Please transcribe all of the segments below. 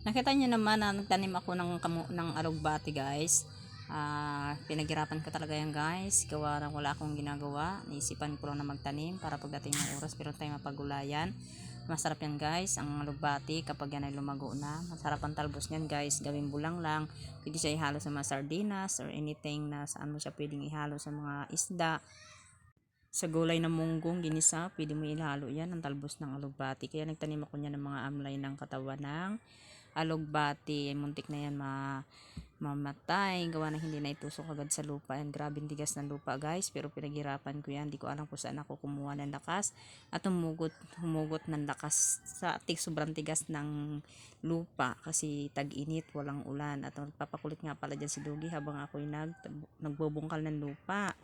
Nakita niyo naman na nagtanim ako ng, ng alugbati guys. Ah, pinaghirapan ko talaga yan guys. Gawa na wala akong ginagawa. Naisipan ko lang na magtanim para pagdating ng oras pero tayo mapagulayan. Masarap yan guys, ang alugbati kapag yan ay lumago na. Masarap ang talbos niyan guys, gawin bulang lang. Pwede siya ihalo sa mga sardinas or anything na saan mo siya pwedeng ihalo sa mga isda. Sa gulay na munggong ginisa, pwede mo ilalo yan ang talbos ng alugbati. Kaya nagtanim ako niya ng mga amlay ng katawan ng alugbati. Muntik na yan ma mamatay. Gawa na hindi na itusok agad sa lupa. Yan, grabe tigas ng lupa guys. Pero pinaghirapan ko yan. Hindi ko alam kung saan ako kumuha ng lakas. At humugot, humugot ng lakas sa tik sobrang tigas ng lupa. Kasi tag-init, walang ulan. At magpapakulit nga pala dyan si Dugi habang ako'y nag, nagbubungkal ng lupa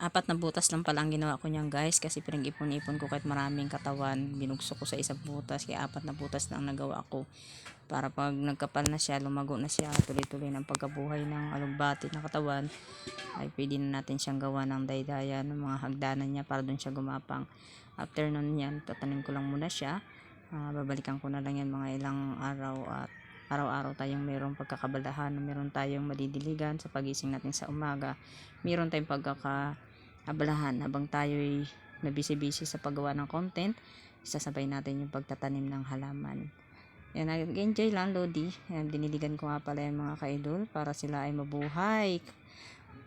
apat na butas lang pala ang ginawa ko niyan guys kasi pinag-ipon-ipon ko kahit maraming katawan. Binugso ko sa isang butas kaya apat na butas lang nagawa ko. Para pag nagkapal na siya lumago na siya tuloy-tuloy ng pagkabuhay ng alugbati na katawan ay pwede na natin siyang gawa ng daydayan ng mga hagdanan niya para doon siya gumapang. After nun yan tatanim ko lang muna siya. Uh, babalikan ko na lang yan mga ilang araw at araw-araw tayong mayroong pagkakabalahan, meron tayong madidiligan sa pagising natin sa umaga, meron tayong pagkaka abalahan habang tayo'y nabisi-bisi sa paggawa ng content isasabay natin yung pagtatanim ng halaman yan, nag-enjoy lang Lodi diniligan ko nga pala yung mga kaidol para sila ay mabuhay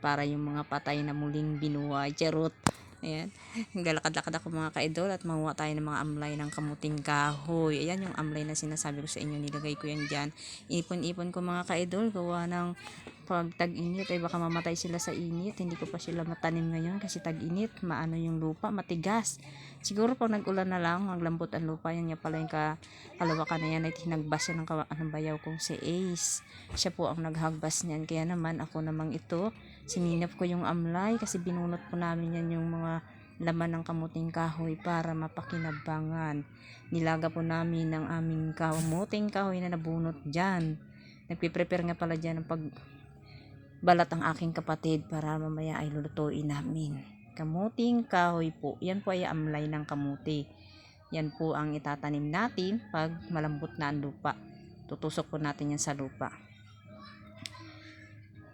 para yung mga patay na muling binuhay charot Ayan. Galakad-lakad ako mga kaidol at mahuha tayo ng mga amlay ng kamuting kahoy. Ayan yung amlay na sinasabi ko sa inyo. Nilagay ko yan dyan. Ipon-ipon ko mga kaidol. Gawa ng pag tag-init ay baka mamatay sila sa init. Hindi ko pa sila matanim ngayon kasi tag-init. Maano yung lupa. Matigas. Siguro pag nag-ulan na lang, maglambot ang lupa. Yan nga pala yung kalawakan na yan ay tinagbas yan ng, ng bayaw kong si Ace. Siya po ang naghagbas niyan. Kaya naman ako namang ito sininap ko yung amlay kasi binunot po namin yan yung mga laman ng kamuting kahoy para mapakinabangan. Nilaga po namin ng aming kamuting kahoy na nabunot dyan. Nagpiprepare nga pala dyan ng pag balat ang aking kapatid para mamaya ay lulutuin namin. Kamuting kahoy po. Yan po ay amlay ng kamuti. Yan po ang itatanim natin pag malambot na ang lupa. Tutusok po natin yan sa lupa.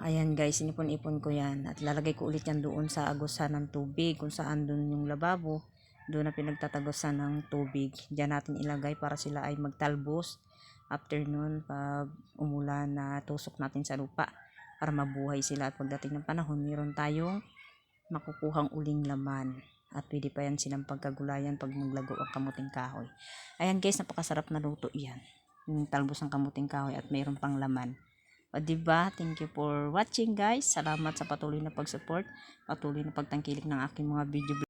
Ayan guys, inipon-ipon ko yan. At lalagay ko ulit yan doon sa agusan ng tubig. Kung saan doon yung lababo. Doon na pinagtatagusan ng tubig. Diyan natin ilagay para sila ay magtalbos. After nun, pag umulan na tusok natin sa lupa. Para mabuhay sila. At pagdating ng panahon, meron tayong makukuhang uling laman. At pwede pa yan silang pagkagulayan pag maglago ang kamuting kahoy. Ayan guys, napakasarap na luto yan. Yung talbos ng kamuting kahoy at mayroon pang laman. O, diba? Thank you for watching guys. Salamat sa patuloy na pag-support, patuloy na pagtangkilik ng aking mga video